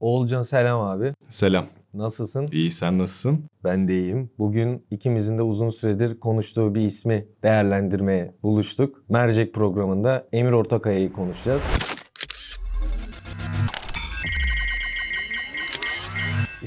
Oğulcan selam abi. Selam. Nasılsın? İyi sen nasılsın? Ben de iyiyim. Bugün ikimizin de uzun süredir konuştuğu bir ismi değerlendirmeye buluştuk. Mercek programında Emir Ortakaya'yı konuşacağız.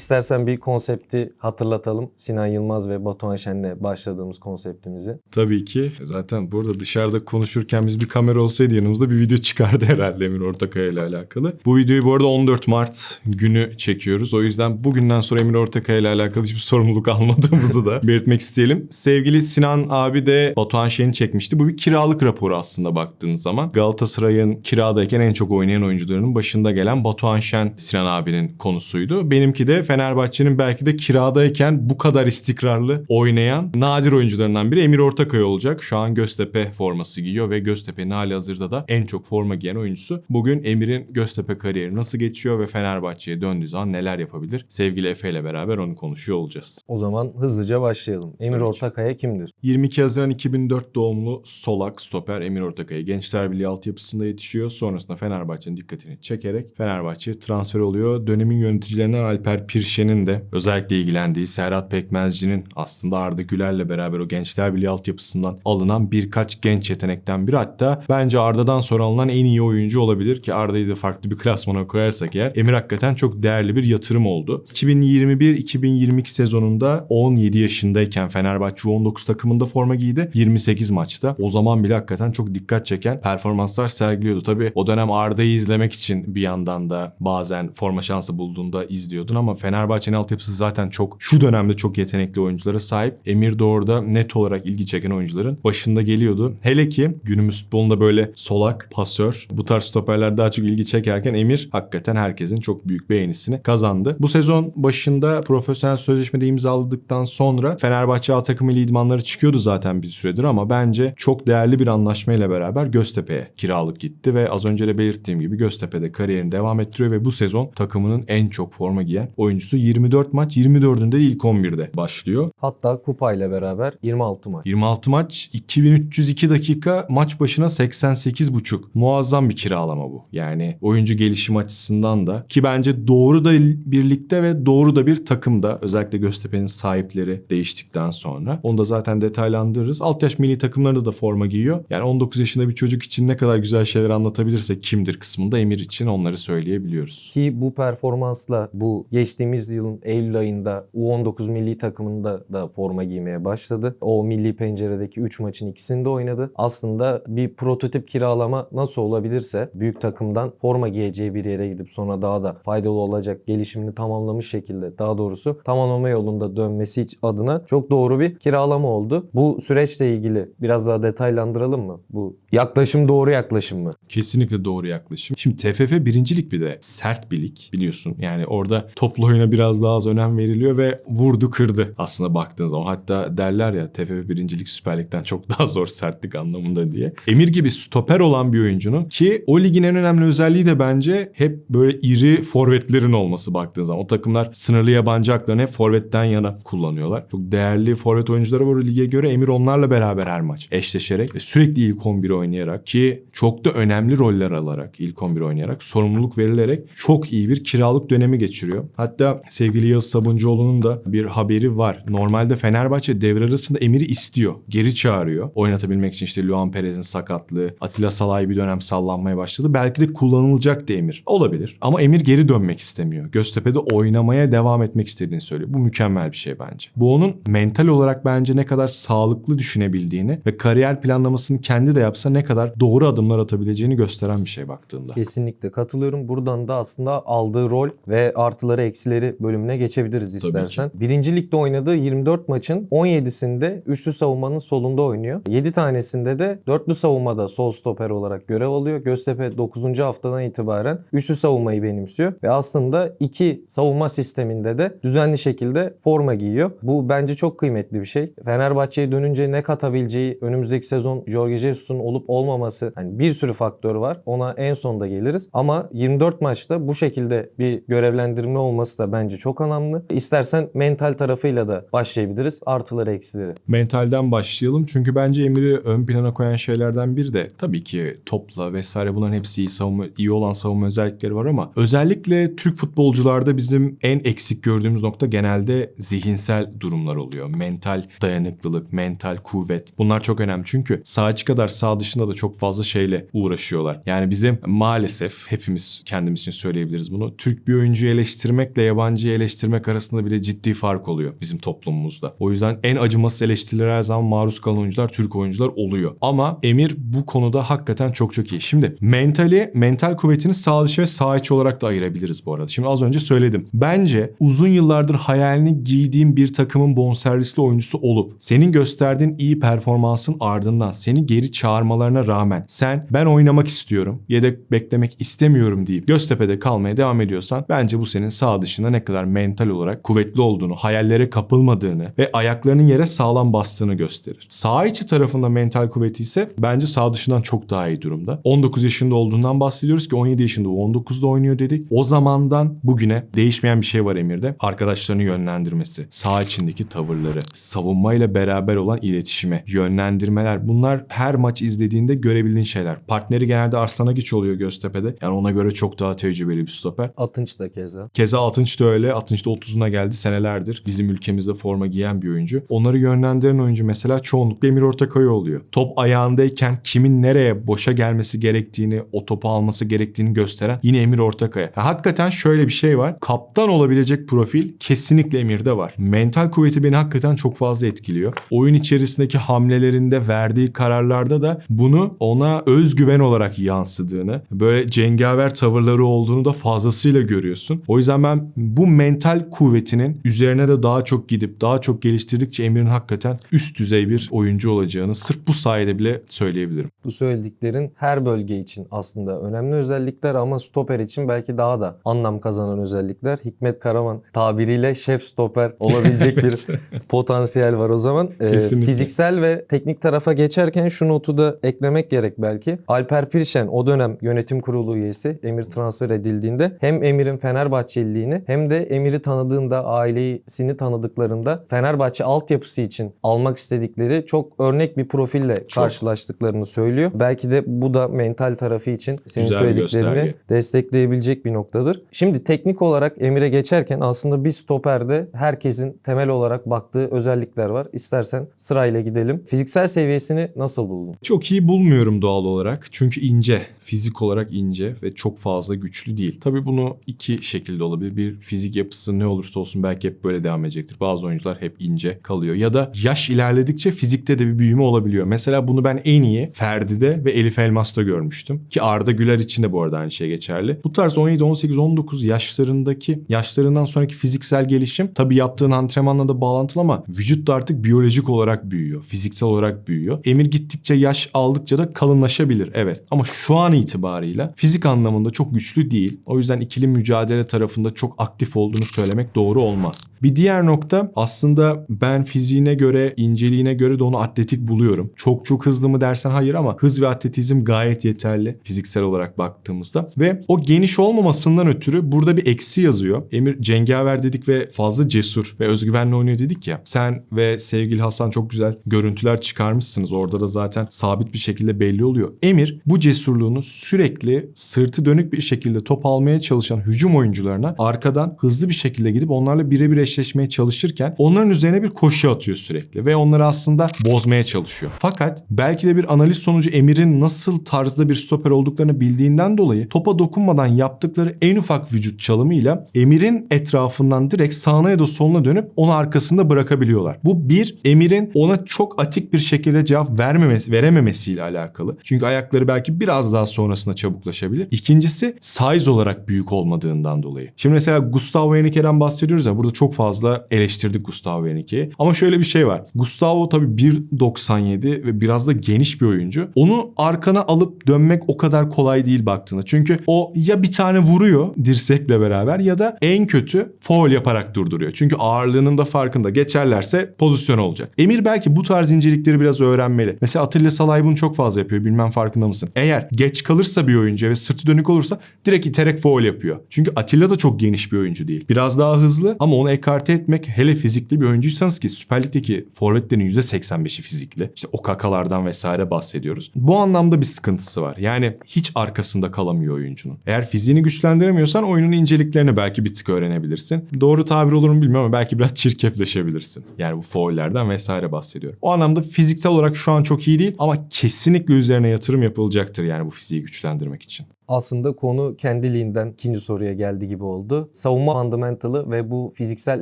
İstersen bir konsepti hatırlatalım. Sinan Yılmaz ve Batuhan Şen'le başladığımız konseptimizi. Tabii ki. Zaten burada dışarıda konuşurken biz bir kamera olsaydı yanımızda bir video çıkardı herhalde Emir Ortakaya ile alakalı. Bu videoyu bu arada 14 Mart günü çekiyoruz. O yüzden bugünden sonra Emir Ortakaya ile alakalı hiçbir sorumluluk almadığımızı da belirtmek isteyelim. Sevgili Sinan abi de Batuhan Şen'i çekmişti. Bu bir kiralık raporu aslında baktığınız zaman. Galatasaray'ın kiradayken en çok oynayan oyuncularının başında gelen Batuhan Şen Sinan abinin konusuydu. Benimki de Fenerbahçe'nin belki de kiradayken bu kadar istikrarlı oynayan nadir oyuncularından biri Emir Ortakaya olacak. Şu an Göztepe forması giyiyor ve Göztepe'nin hali hazırda da en çok forma giyen oyuncusu. Bugün Emir'in Göztepe kariyeri nasıl geçiyor ve Fenerbahçe'ye döndüğü zaman neler yapabilir? Sevgili Efe ile beraber onu konuşuyor olacağız. O zaman hızlıca başlayalım. Emir Tabii. Ortakaya kimdir? 22 Haziran 2004 doğumlu solak stoper Emir Ortakaya Gençler Birliği altyapısında yetişiyor. Sonrasında Fenerbahçe'nin dikkatini çekerek Fenerbahçe'ye transfer oluyor. Dönemin yöneticilerinden Alper Pirşen'in de özellikle ilgilendiği Serhat Pekmezci'nin aslında Arda Güler'le beraber o Gençler Birliği altyapısından alınan birkaç genç yetenekten biri. Hatta bence Arda'dan sonra alınan en iyi oyuncu olabilir ki Arda'yı da farklı bir klasmana koyarsak eğer Emir hakikaten çok değerli bir yatırım oldu. 2021-2022 sezonunda 17 yaşındayken Fenerbahçe U19 takımında forma giydi. 28 maçta. O zaman bile hakikaten çok dikkat çeken performanslar sergiliyordu. Tabii o dönem Arda'yı izlemek için bir yandan da bazen forma şansı bulduğunda izliyordun ama Fenerbahçe'nin altyapısı zaten çok şu dönemde çok yetenekli oyunculara sahip. Emir de orada net olarak ilgi çeken oyuncuların başında geliyordu. Hele ki günümüz futbolunda böyle solak, pasör bu tarz stoperler daha çok ilgi çekerken Emir hakikaten herkesin çok büyük beğenisini kazandı. Bu sezon başında profesyonel sözleşmede imzaladıktan sonra Fenerbahçe A takımı idmanları çıkıyordu zaten bir süredir ama bence çok değerli bir anlaşmayla beraber Göztepe'ye kiralık gitti ve az önce de belirttiğim gibi Göztepe'de kariyerini devam ettiriyor ve bu sezon takımının en çok forma giyen oyuncusu 24 maç 24'ünde de ilk 11'de başlıyor. Hatta kupayla beraber 26 maç. 26 maç 2302 dakika maç başına 88,5. Muazzam bir kiralama bu. Yani oyuncu gelişim açısından da ki bence doğru da birlikte ve doğru da bir takımda özellikle Göztepe'nin sahipleri değiştikten sonra. Onu da zaten detaylandırırız. Alt yaş milli takımlarında da forma giyiyor. Yani 19 yaşında bir çocuk için ne kadar güzel şeyler anlatabilirse kimdir kısmında Emir için onları söyleyebiliyoruz. Ki bu performansla bu geçtiğimiz yılın Eylül ayında U19 milli takımında da forma giymeye başladı. O milli penceredeki 3 maçın ikisinde oynadı. Aslında bir prototip kiralama nasıl olabilirse büyük takımdan forma giyeceği bir yere gidip sonra daha da faydalı olacak gelişimini tamamlamış şekilde daha doğrusu tamamlama yolunda dönmesi adına çok doğru bir kiralama oldu. Bu süreçle ilgili biraz daha detaylandıralım mı? Bu yaklaşım doğru yaklaşım mı? Kesinlikle doğru yaklaşım. Şimdi TFF birincilik bir de sert bir lig biliyorsun. Yani orada toplu oyuna biraz daha az önem veriliyor ve vurdu kırdı aslında baktığın zaman. Hatta derler ya TFF birincilik Süper Lig'den çok daha zor sertlik anlamında diye. Emir gibi stoper olan bir oyuncunun ki o ligin en önemli özelliği de bence hep böyle iri forvetlerin olması baktığın zaman. O takımlar sınırlı yabancı haklarını hep forvetten yana kullanıyorlar. Çok değerli forvet oyuncuları var o lige göre. Emir onlarla beraber her maç eşleşerek ve sürekli ilk 11 oynayarak ki çok da önemli roller alarak ilk 11 oynayarak sorumluluk verilerek çok iyi bir kiralık dönemi geçiriyor. Hatta sevgili Yağız Sabuncuoğlu'nun da bir haberi var. Normalde Fenerbahçe devre arasında Emir'i istiyor. Geri çağırıyor. Oynatabilmek için işte Luan Perez'in sakatlığı, Atilla Salay bir dönem sallanmaya başladı. Belki de kullanılacaktı Emir. Olabilir. Ama Emir geri dönmek istemiyor. Göztepe'de oynamaya devam etmek istediğini söylüyor. Bu mükemmel bir şey bence. Bu onun mental olarak bence ne kadar sağlıklı düşünebildiğini ve kariyer planlamasını kendi de yapsa ne kadar doğru adımlar atabileceğini gösteren bir şey baktığında. Kesinlikle katılıyorum. Buradan da aslında aldığı rol ve artıları eksileri bölümüne geçebiliriz istersen. Birinci ligde oynadığı 24 maçın 17'sinde üçlü savunmanın solunda oynuyor. 7 tanesinde de dörtlü savunmada sol stoper olarak görev alıyor. Göztepe 9. haftadan itibaren üçlü savunmayı benimsiyor ve aslında iki savunma sisteminde de düzenli şekilde forma giyiyor. Bu bence çok kıymetli bir şey. Fenerbahçe'ye dönünce ne katabileceği önümüzdeki sezon Jorge Jesus'un olup olmaması hani bir sürü faktör var. Ona en sonda geliriz. Ama 24 maçta bu şekilde bir görevlendirme olması da bence çok önemli. İstersen mental tarafıyla da başlayabiliriz. Artıları eksileri. Mentalden başlayalım çünkü bence Emir'i ön plana koyan şeylerden biri de tabii ki topla vesaire bunların hepsi iyi savunma iyi olan savunma özellikleri var ama özellikle Türk futbolcularda bizim en eksik gördüğümüz nokta genelde zihinsel durumlar oluyor. Mental dayanıklılık, mental kuvvet. Bunlar çok önemli çünkü sağ kadar sağ dışında da çok fazla şeyle uğraşıyorlar. Yani bizim maalesef hepimiz kendimiz için söyleyebiliriz bunu. Türk bir oyuncuyu eleştirmekle yabancıyı eleştirmek arasında bile ciddi fark oluyor bizim toplumumuzda. O yüzden en acımasız eleştirilere her zaman maruz kalan oyuncular Türk oyuncular oluyor. Ama Emir bu konuda hakikaten çok çok iyi. Şimdi mentali, mental kuvvetini sağ dışı ve sağ içi olarak da ayırabiliriz bu arada. Şimdi az önce söyledim. Bence uzun yıllardır hayalini giydiğin bir takımın bonservisli oyuncusu olup senin gösterdiğin iyi performansın ardından seni geri çağırmalarına rağmen sen ben oynamak istiyorum yedek beklemek istemiyorum deyip Göztepe'de kalmaya devam ediyorsan bence bu senin sağ dışında ne kadar mental olarak kuvvetli olduğunu, hayallere kapılmadığını ve ayaklarının yere sağlam bastığını gösterir. Sağ içi tarafında mental kuvveti ise bence sağ dışından çok daha iyi durumda. 19 yaşında olduğundan bahsediyoruz ki 17 yaşında 19'da oynuyor dedik. O zamandan bugüne değişmeyen bir şey var Emir'de. Arkadaşlarını yönlendirmesi, sağ içindeki tavırları, savunmayla beraber olan iletişime, yönlendirmeler bunlar her maç izlediğinde görebildiğin şeyler. Partneri genelde Arslan Agiç oluyor Göztepe'de. Yani ona göre çok daha tecrübeli bir stoper. Atınç da keza. Keza Atınç da öyle. Atınç da 30'una geldi senelerdir. Bizim ülkemizde forma giyen bir oyuncu. Onları yönlendiren oyuncu mesela çoğunlukla Emir Ortakaya oluyor. Top ayağındayken kimin nereye boşa gelmesi gerektiğini, o topu alması gerektiğini gösteren yine Emir Ortakaya. Ya hakikaten şöyle bir şey var. Kaptan olabilecek profil kesinlikle Emir'de var. Mental kuvveti beni hakikaten çok fazla etkiliyor. Oyun içerisindeki hamlelerinde verdiği kararlarda da bunu ona özgüven olarak yansıdığını, böyle cengaver tavırları olduğunu da fazlasıyla görüyorsun. O yüzden ben bu mental kuvvetinin üzerine de daha çok gidip daha çok geliştirdikçe Emir'in hakikaten üst düzey bir oyuncu olacağını sırf bu sayede bile söyleyebilirim. Bu söylediklerin her bölge için aslında önemli özellikler ama stoper için belki daha da anlam kazanan özellikler. Hikmet Karaman tabiriyle şef stoper olabilecek bir potansiyel var o zaman. Ee, fiziksel ve teknik tarafa geçerken şu notu da eklemek gerek belki. Alper Pirşen o dönem yönetim kurulu üyesi Emir transfer edildiğinde hem Emir'in Fenerbahçeliliğini hem de Emir'i tanıdığında ailesini tanıdıklarında Fenerbahçe altyapısı için almak istedikleri çok örnek bir profille karşılaştıklarını söylüyor. Belki de bu da mental tarafı için senin Güzel söylediklerini gösterge. destekleyebilecek bir noktadır. Şimdi teknik olarak Emir'e geçerken aslında bir stoperde herkesin temel olarak baktığı özellikler var. İstersen sırayla gidelim. Fiziksel seviyesini nasıl buldun? Çok iyi bulmuyorum doğal olarak. Çünkü ince. Fizik olarak ince ve çok fazla güçlü değil. Tabii bunu iki şekilde olabilir. Bir fizik yapısı ne olursa olsun belki hep böyle devam edecektir. Bazı oyuncular hep ince kalıyor. Ya da yaş ilerledikçe fizikte de bir büyüme olabiliyor. Mesela bunu ben en iyi Ferdi'de ve Elif Elmas'ta görmüştüm. Ki Arda Güler için de bu arada aynı şey geçerli. Bu tarz 17, 18, 19 yaşlarındaki yaşlarından sonraki fiziksel gelişim tabii yaptığın antrenmanla da bağlantılı ama vücut da artık biyolojik olarak büyüyor. Fiziksel olarak büyüyor. Emir gittikçe yaş aldıkça da kalınlaşabilir evet. Ama şu an itibarıyla fizik anlamında çok güçlü değil. O yüzden ikili mücadele tarafında çok aktif olduğunu söylemek doğru olmaz. Bir diğer nokta aslında ben fiziğine göre, inceliğine göre de onu atletik buluyorum. Çok çok hızlı mı dersen hayır ama hız ve atletizm gayet yeterli fiziksel olarak baktığımızda. Ve o geniş olmamasından ötürü burada bir eksi yazıyor. Emir cengaver dedik ve fazla cesur ve özgüvenli oynuyor dedik ya. Sen ve sevgili Hasan çok güzel görüntüler çıkarmışsınız. Orada da zaten sabit bir şekilde belli oluyor. Emir bu cesurluğunu sürekli sırtı dönük bir şekilde top almaya çalışan hücum oyuncularına arkadan hızlı bir şekilde gidip onlarla birebir eşleşmeye çalışırken onların üzerine bir koşu atıyor sürekli ve onları aslında bozmaya çalışıyor. Fakat belki de bir analiz sonucu Emir'in nasıl tarzda bir stoper olduklarını bildiğinden dolayı topa dokunmadan yaptıkları en ufak vücut çalımıyla Emir'in etrafından direkt sağına ya da soluna dönüp onu arkasında bırakabiliyorlar. Bu bir Emir'in ona çok atik bir şekilde cevap vermemesi, verememesiyle alakalı. Çünkü ayakları belki biraz daha sonrasında çabuklaşabilir. İkincisi size olarak büyük olmadığından dolayı. Şimdi mesela Gustavo Henrique'den bahsediyoruz ya burada çok fazla eleştirdik Gustavo Henrique'yi. Ama şöyle bir şey var. Gustavo tabii 1.97 ve biraz da geniş bir oyuncu. Onu arkana alıp dönmek o kadar kolay değil baktığında. Çünkü o ya bir tane vuruyor dirsekle beraber ya da en kötü foul yaparak durduruyor. Çünkü ağırlığının da farkında. Geçerlerse pozisyon olacak. Emir belki bu tarz incelikleri biraz öğrenmeli. Mesela Atilla Salay bunu çok fazla yapıyor. Bilmem farkında mısın? Eğer geç kalırsa bir oyuncu ve sırtı dönük olursa direkt iterek foul yapıyor. Çünkü Atilla da çok geniş bir oyuncu değil. Biraz daha hızlı ama onu ekarte etmek hele fizikli bir oyuncuysanız ki Süper Lig'deki forvetlerin %85'i fizikli. İşte o kakalardan vesaire bahsediyoruz. Bu anlamda bir sıkıntısı var. Yani hiç arkasında kalamıyor oyuncunun. Eğer fiziğini güçlendiremiyorsan oyunun inceliklerini belki bir tık öğrenebilirsin. Doğru tabir olur mu bilmiyorum ama belki biraz çirkefleşebilirsin. Yani bu foullerden vesaire bahsediyorum. O anlamda fiziksel olarak şu an çok iyi değil ama kesinlikle üzerine yatırım yapılacaktır yani bu fiziği güçlendirmek için. Aslında konu kendiliğinden ikinci soruya geldi gibi oldu. Savunma fundamentalı ve bu fiziksel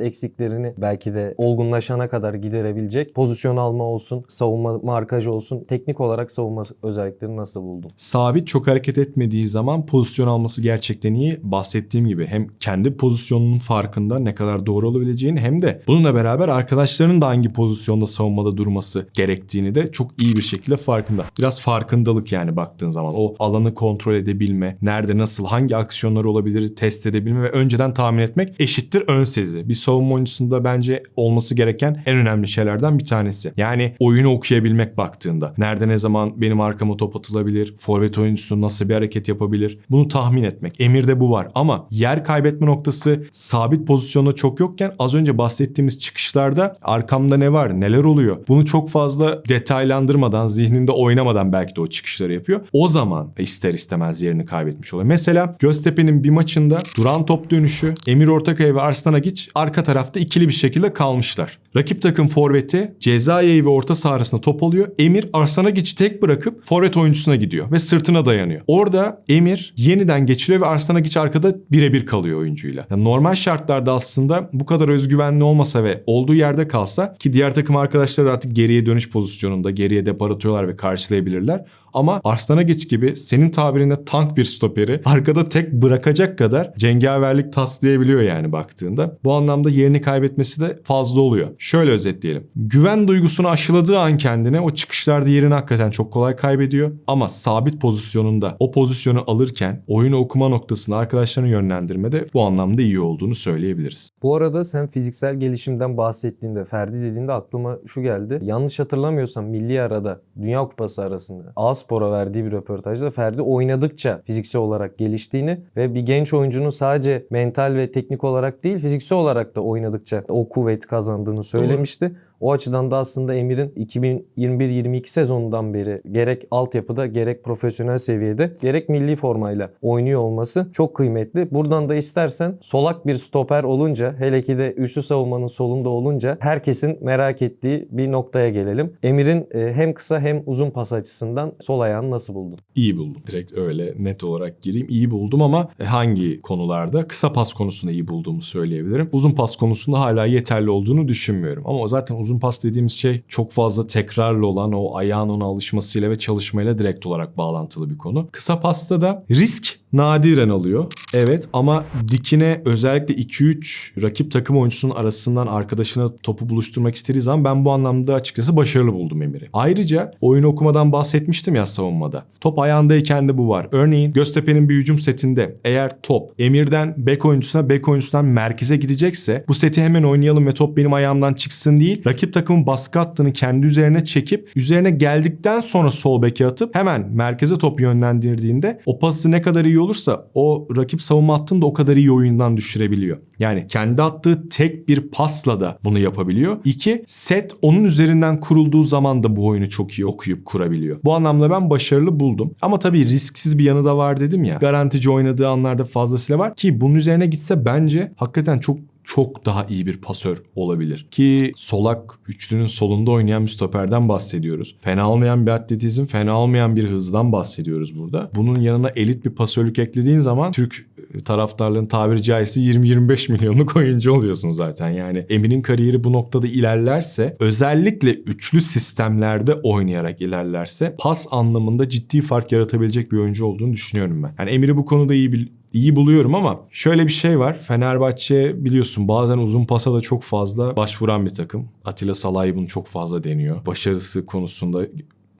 eksiklerini belki de olgunlaşana kadar giderebilecek pozisyon alma olsun, savunma markaj olsun. Teknik olarak savunma özelliklerini nasıl buldun? Sabit çok hareket etmediği zaman pozisyon alması gerçekten iyi. Bahsettiğim gibi hem kendi pozisyonunun farkında ne kadar doğru olabileceğini hem de bununla beraber arkadaşlarının da hangi pozisyonda savunmada durması gerektiğini de çok iyi bir şekilde farkında. Biraz farkındalık yani baktığın zaman. O alanı kontrol edebilme, nerede nasıl hangi aksiyonlar olabilir test edebilme ve önceden tahmin etmek eşittir ön sezi. Bir savunma oyuncusunda bence olması gereken en önemli şeylerden bir tanesi. Yani oyunu okuyabilmek baktığında. Nerede ne zaman benim arkama top atılabilir, forvet oyuncusu nasıl bir hareket yapabilir bunu tahmin etmek. Emir'de bu var ama yer kaybetme noktası sabit pozisyonda çok yokken az önce bahsettiğimiz çıkışlarda arkamda ne var, neler oluyor bunu çok fazla detaylandırmadan, zihninde oynamadan belki de o çıkışları yapıyor. O zaman ister istemez yerini kaybetmiş oluyor. Mesela Göztepe'nin bir maçında duran top dönüşü Emir Ortakaya ve Arslan Agiç arka tarafta ikili bir şekilde kalmışlar. Rakip takım forveti ceza yayı ve orta saha arasında top alıyor. Emir Arslan Agiç'i tek bırakıp forvet oyuncusuna gidiyor ve sırtına dayanıyor. Orada Emir yeniden geçiliyor ve Arslan Agiç arkada birebir kalıyor oyuncuyla. Yani normal şartlarda aslında bu kadar özgüvenli olmasa ve olduğu yerde kalsa ki diğer takım arkadaşları artık geriye dönüş pozisyonunda geriye depar atıyorlar ve karşılayabilirler. Ama Arslan Agiç gibi senin tabirinde tank bir stoperi arkada tek bırakacak kadar cengaverlik taslayabiliyor yani baktığında. Bu anlamda yerini kaybetmesi de fazla oluyor. Şöyle özetleyelim. Güven duygusunu aşıladığı an kendine o çıkışlarda yerini hakikaten çok kolay kaybediyor. Ama sabit pozisyonunda o pozisyonu alırken oyunu okuma noktasını arkadaşlarını yönlendirmede bu anlamda iyi olduğunu söyleyebiliriz. Bu arada sen fiziksel gelişimden bahsettiğinde, Ferdi dediğinde aklıma şu geldi. Yanlış hatırlamıyorsam milli arada Dünya Kupası arasında A-Spor'a verdiği bir röportajda Ferdi oynadıkça fiziksel olarak geliştiğini ve bir genç oyuncunun sadece mental ve teknik olarak değil fiziksel olarak da oynadıkça o kuvvet kazandığını söylemişti. O açıdan da aslında Emir'in 2021-22 sezonundan beri gerek altyapıda gerek profesyonel seviyede gerek milli formayla oynuyor olması çok kıymetli. Buradan da istersen solak bir stoper olunca hele ki de üçlü savunmanın solunda olunca herkesin merak ettiği bir noktaya gelelim. Emir'in e, hem kısa hem uzun pas açısından sol ayağını nasıl buldun? İyi buldum. Direkt öyle net olarak gireyim. İyi buldum ama hangi konularda? Kısa pas konusunda iyi bulduğumu söyleyebilirim. Uzun pas konusunda hala yeterli olduğunu düşünmüyorum. Ama zaten uzun pas dediğimiz şey çok fazla tekrarlı olan o ayağın ona alışmasıyla ve çalışmayla direkt olarak bağlantılı bir konu. Kısa pasta da risk nadiren alıyor. Evet ama dikine özellikle 2-3 rakip takım oyuncusunun arasından arkadaşına topu buluşturmak istediği zaman ben bu anlamda açıkçası başarılı buldum Emir'i. Ayrıca oyun okumadan bahsetmiştim ya savunmada. Top ayağındayken de bu var. Örneğin Göztepe'nin bir hücum setinde eğer top Emir'den bek oyuncusuna bek oyuncusundan merkeze gidecekse bu seti hemen oynayalım ve top benim ayağımdan çıksın değil. Rakip takımın baskı hattını kendi üzerine çekip üzerine geldikten sonra sol beke atıp hemen merkeze top yönlendirdiğinde o pası ne kadar iyi olursa o rakip savunma hattını da o kadar iyi oyundan düşürebiliyor. Yani kendi attığı tek bir pasla da bunu yapabiliyor. İki, set onun üzerinden kurulduğu zaman da bu oyunu çok iyi okuyup kurabiliyor. Bu anlamda ben başarılı buldum. Ama tabii risksiz bir yanı da var dedim ya. Garantici oynadığı anlarda fazlasıyla var ki bunun üzerine gitse bence hakikaten çok çok daha iyi bir pasör olabilir. Ki solak üçlünün solunda oynayan bir stoperden bahsediyoruz. Fena olmayan bir atletizm, fena olmayan bir hızdan bahsediyoruz burada. Bunun yanına elit bir pasörlük eklediğin zaman Türk taraftarlığın tabiri caizse 20-25 milyonluk oyuncu oluyorsun zaten. Yani Emin'in kariyeri bu noktada ilerlerse özellikle üçlü sistemlerde oynayarak ilerlerse pas anlamında ciddi fark yaratabilecek bir oyuncu olduğunu düşünüyorum ben. Yani Emir'i bu konuda iyi bil iyi buluyorum ama şöyle bir şey var. Fenerbahçe biliyorsun bazen uzun pasa da çok fazla başvuran bir takım. Atilla Salay bunu çok fazla deniyor. Başarısı konusunda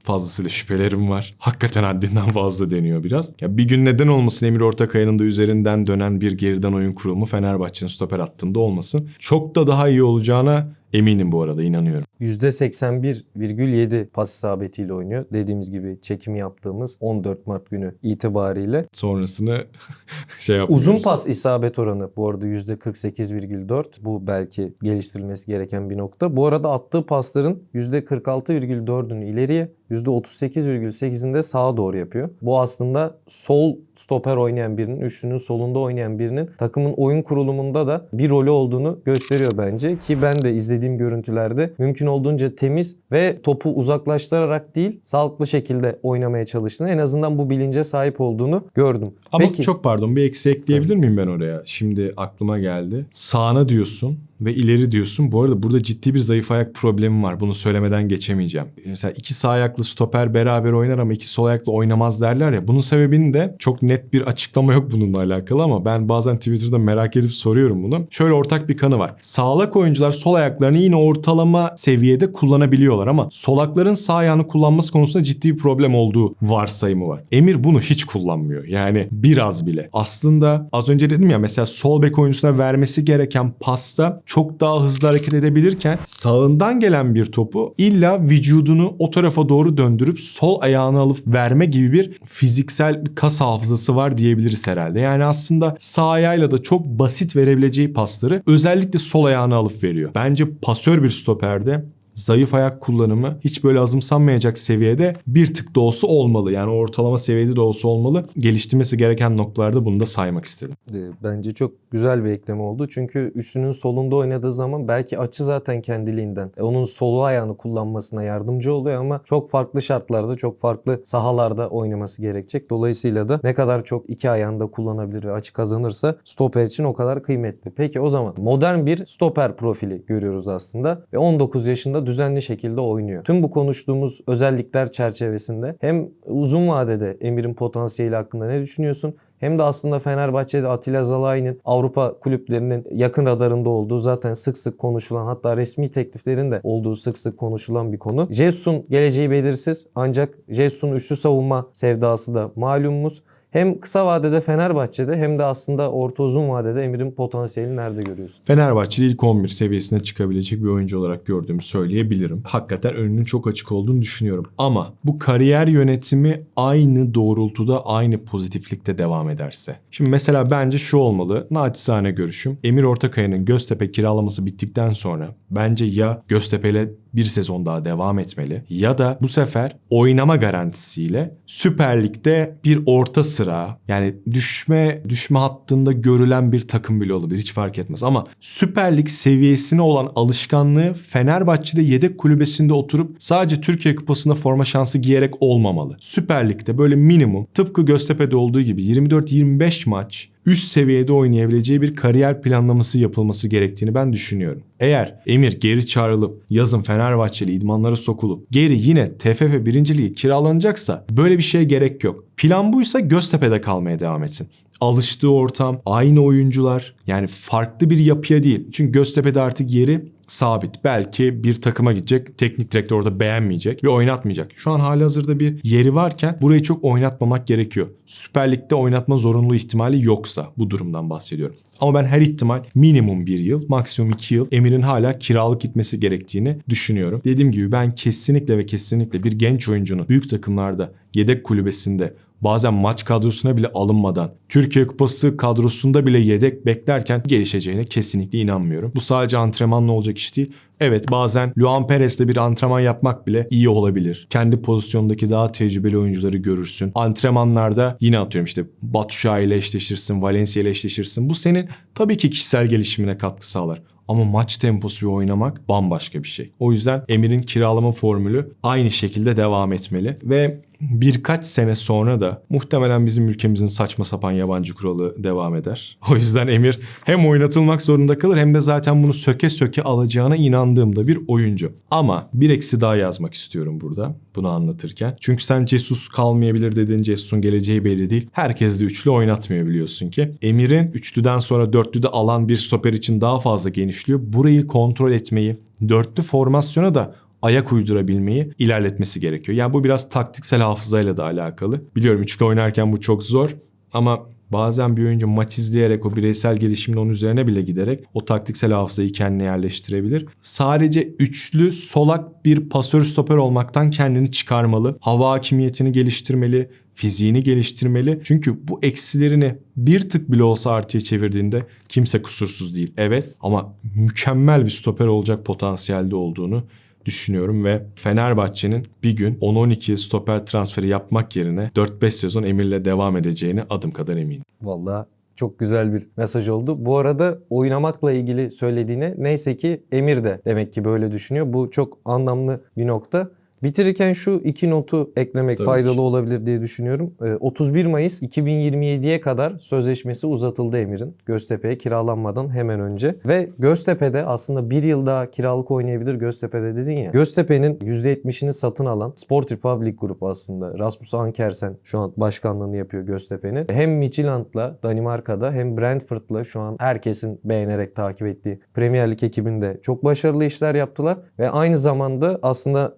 fazlasıyla şüphelerim var. Hakikaten haddinden fazla deniyor biraz. Ya bir gün neden olmasın Emir Ortakaya'nın da üzerinden dönen bir geriden oyun kurumu Fenerbahçe'nin stoper hattında olmasın. Çok da daha iyi olacağına Eminim bu arada inanıyorum. %81,7 pas isabetiyle oynuyor. Dediğimiz gibi çekimi yaptığımız 14 Mart günü itibariyle. Sonrasını şey yapmıyoruz. Uzun pas isabet oranı bu arada %48,4. Bu belki geliştirilmesi gereken bir nokta. Bu arada attığı pasların %46,4'ünü ileriye, %38,8'inde sağa doğru yapıyor. Bu aslında sol stoper oynayan birinin, üçlünün solunda oynayan birinin takımın oyun kurulumunda da bir rolü olduğunu gösteriyor bence. Ki ben de izlediğim görüntülerde mümkün olduğunca temiz ve topu uzaklaştırarak değil sağlıklı şekilde oynamaya çalıştığını en azından bu bilince sahip olduğunu gördüm. Ama Peki, çok pardon bir eksi ekleyebilir miyim ben oraya? Şimdi aklıma geldi. Sağına diyorsun ve ileri diyorsun. Bu arada burada ciddi bir zayıf ayak problemi var. Bunu söylemeden geçemeyeceğim. Mesela iki sağ ayaklı stoper beraber oynar ama iki sol ayaklı oynamaz derler ya. Bunun sebebini de çok net bir açıklama yok bununla alakalı ama ben bazen Twitter'da merak edip soruyorum bunu. Şöyle ortak bir kanı var. Sağlak oyuncular sol ayaklarını yine ortalama seviyede kullanabiliyorlar ama solakların sağ ayağını kullanması konusunda ciddi bir problem olduğu varsayımı var. Emir bunu hiç kullanmıyor. Yani biraz bile. Aslında az önce dedim ya mesela sol bek oyuncusuna vermesi gereken pasta çok daha hızlı hareket edebilirken sağından gelen bir topu illa vücudunu o tarafa doğru döndürüp sol ayağını alıp verme gibi bir fiziksel kas hafızası var diyebiliriz herhalde. Yani aslında sağ ayağıyla da çok basit verebileceği pasları özellikle sol ayağını alıp veriyor. Bence pasör bir stoperde zayıf ayak kullanımı hiç böyle azımsanmayacak seviyede bir tık da olsa olmalı. Yani ortalama seviyede de olsa olmalı. Geliştirmesi gereken noktalarda bunu da saymak istedim. E, Bence çok güzel bir ekleme oldu. Çünkü üstünün solunda oynadığı zaman belki açı zaten kendiliğinden e, onun solu ayağını kullanmasına yardımcı oluyor ama çok farklı şartlarda, çok farklı sahalarda oynaması gerekecek. Dolayısıyla da ne kadar çok iki ayağını kullanabilir ve açı kazanırsa stoper için o kadar kıymetli. Peki o zaman modern bir stoper profili görüyoruz aslında ve 19 yaşında düzenli şekilde oynuyor. Tüm bu konuştuğumuz özellikler çerçevesinde hem uzun vadede Emir'in potansiyeli hakkında ne düşünüyorsun? Hem de aslında Fenerbahçe'de Atilla Zalay'ın Avrupa kulüplerinin yakın radarında olduğu zaten sık sık konuşulan hatta resmi tekliflerin de olduğu sık sık konuşulan bir konu. Jesus'un geleceği belirsiz ancak Jesus'un üçlü savunma sevdası da malumumuz. Hem kısa vadede Fenerbahçe'de hem de aslında orta uzun vadede Emir'in potansiyelini nerede görüyorsun? Fenerbahçe'de ilk 11 seviyesine çıkabilecek bir oyuncu olarak gördüğümü söyleyebilirim. Hakikaten önünün çok açık olduğunu düşünüyorum. Ama bu kariyer yönetimi aynı doğrultuda, aynı pozitiflikte devam ederse. Şimdi mesela bence şu olmalı. Naçizane görüşüm. Emir Ortakaya'nın Göztepe kiralaması bittikten sonra bence ya Göztepe'yle bir sezon daha devam etmeli ya da bu sefer oynama garantisiyle Süper Lig'de bir orta sıra yani düşme düşme hattında görülen bir takım bile olabilir hiç fark etmez ama Süper Lig seviyesine olan alışkanlığı Fenerbahçe'de yedek kulübesinde oturup sadece Türkiye Kupası'nda forma şansı giyerek olmamalı. Süper Lig'de böyle minimum tıpkı Göztepe'de olduğu gibi 24-25 maç üst seviyede oynayabileceği bir kariyer planlaması yapılması gerektiğini ben düşünüyorum. Eğer Emir geri çağrılıp yazın Fenerbahçeli idmanlara sokulup geri yine TFF 1. Ligi kiralanacaksa böyle bir şeye gerek yok. Plan buysa Göztepe'de kalmaya devam etsin. Alıştığı ortam, aynı oyuncular yani farklı bir yapıya değil. Çünkü Göztepe'de artık yeri sabit. Belki bir takıma gidecek. Teknik direktör orada beğenmeyecek ve oynatmayacak. Şu an hali hazırda bir yeri varken burayı çok oynatmamak gerekiyor. Süper Lig'de oynatma zorunlu ihtimali yoksa bu durumdan bahsediyorum. Ama ben her ihtimal minimum bir yıl, maksimum iki yıl Emir'in hala kiralık gitmesi gerektiğini düşünüyorum. Dediğim gibi ben kesinlikle ve kesinlikle bir genç oyuncunun büyük takımlarda yedek kulübesinde bazen maç kadrosuna bile alınmadan Türkiye Kupası kadrosunda bile yedek beklerken gelişeceğine kesinlikle inanmıyorum. Bu sadece antrenmanla olacak iş değil. Evet bazen Luan Perez'le bir antrenman yapmak bile iyi olabilir. Kendi pozisyondaki daha tecrübeli oyuncuları görürsün. Antrenmanlarda yine atıyorum işte Batu Şah ile eşleşirsin, Valencia ile eşleşirsin. Bu senin tabii ki kişisel gelişimine katkı sağlar. Ama maç temposu ve oynamak bambaşka bir şey. O yüzden Emir'in kiralama formülü aynı şekilde devam etmeli. Ve birkaç sene sonra da muhtemelen bizim ülkemizin saçma sapan yabancı kuralı devam eder. O yüzden Emir hem oynatılmak zorunda kalır hem de zaten bunu söke söke alacağına inandığımda bir oyuncu. Ama bir eksi daha yazmak istiyorum burada bunu anlatırken. Çünkü sen Jesus kalmayabilir dediğin Jesus'un geleceği belli değil. Herkes de üçlü oynatmıyor biliyorsun ki. Emir'in üçlüden sonra dörtlüde alan bir stoper için daha fazla genişliyor. Burayı kontrol etmeyi, dörtlü formasyona da ayak uydurabilmeyi ilerletmesi gerekiyor. Yani bu biraz taktiksel hafızayla da alakalı. Biliyorum üçlü oynarken bu çok zor ama Bazen bir oyuncu maç izleyerek o bireysel gelişimin onun üzerine bile giderek o taktiksel hafızayı kendine yerleştirebilir. Sadece üçlü solak bir pasör stoper olmaktan kendini çıkarmalı. Hava hakimiyetini geliştirmeli, fiziğini geliştirmeli. Çünkü bu eksilerini bir tık bile olsa artıya çevirdiğinde kimse kusursuz değil. Evet ama mükemmel bir stoper olacak potansiyelde olduğunu düşünüyorum ve Fenerbahçe'nin bir gün 10-12 stoper transferi yapmak yerine 4-5 sezon Emir'le devam edeceğine adım kadar eminim. Vallahi çok güzel bir mesaj oldu. Bu arada oynamakla ilgili söylediğine neyse ki Emir de demek ki böyle düşünüyor. Bu çok anlamlı bir nokta. Bitirirken şu iki notu eklemek Tabii faydalı ki. olabilir diye düşünüyorum. Ee, 31 Mayıs 2027'ye kadar sözleşmesi uzatıldı Emir'in. Göztepe'ye kiralanmadan hemen önce. Ve Göztepe'de aslında bir yıl daha kiralık oynayabilir Göztepe'de dedin ya. Göztepe'nin %70'ini satın alan Sport Republic Group aslında. Rasmus Ankersen şu an başkanlığını yapıyor Göztepe'nin. Hem Midtjylland'la Danimarka'da hem Brentford'la şu an herkesin beğenerek takip ettiği Premier Lig ekibinde çok başarılı işler yaptılar. Ve aynı zamanda aslında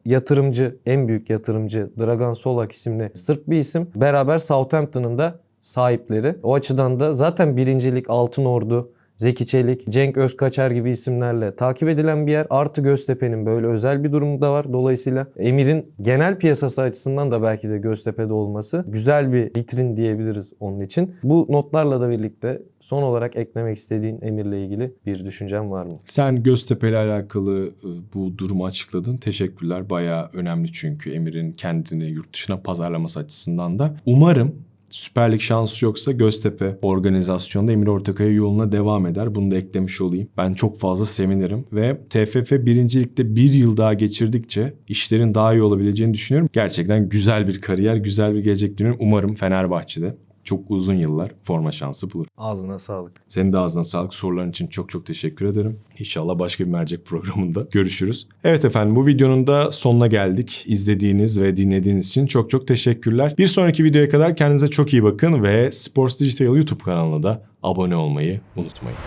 yatırımcı, en büyük yatırımcı Dragan Solak isimli Sırp bir isim. Beraber Southampton'ın da sahipleri. O açıdan da zaten birincilik Altın Ordu, Zeki Çelik, Cenk Özkaçar gibi isimlerle takip edilen bir yer. Artı Göztepe'nin böyle özel bir durumu da var. Dolayısıyla Emir'in genel piyasası açısından da belki de Göztepe'de olması güzel bir vitrin diyebiliriz onun için. Bu notlarla da birlikte son olarak eklemek istediğin Emir'le ilgili bir düşüncen var mı? Sen Göztepe ile alakalı e, bu durumu açıkladın. Teşekkürler. Bayağı önemli çünkü Emir'in kendini yurt dışına pazarlaması açısından da. Umarım Süper Lig şansı yoksa Göztepe organizasyonda Emir Ortakaya yoluna devam eder. Bunu da eklemiş olayım. Ben çok fazla sevinirim. Ve TFF birincilikte bir yıl daha geçirdikçe işlerin daha iyi olabileceğini düşünüyorum. Gerçekten güzel bir kariyer, güzel bir gelecek dönüyorum. Umarım Fenerbahçe'de çok uzun yıllar forma şansı bulur. Ağzına sağlık. Senin de ağzına sağlık. Soruların için çok çok teşekkür ederim. İnşallah başka bir mercek programında görüşürüz. Evet efendim bu videonun da sonuna geldik. İzlediğiniz ve dinlediğiniz için çok çok teşekkürler. Bir sonraki videoya kadar kendinize çok iyi bakın ve Sports Digital YouTube kanalına da abone olmayı unutmayın.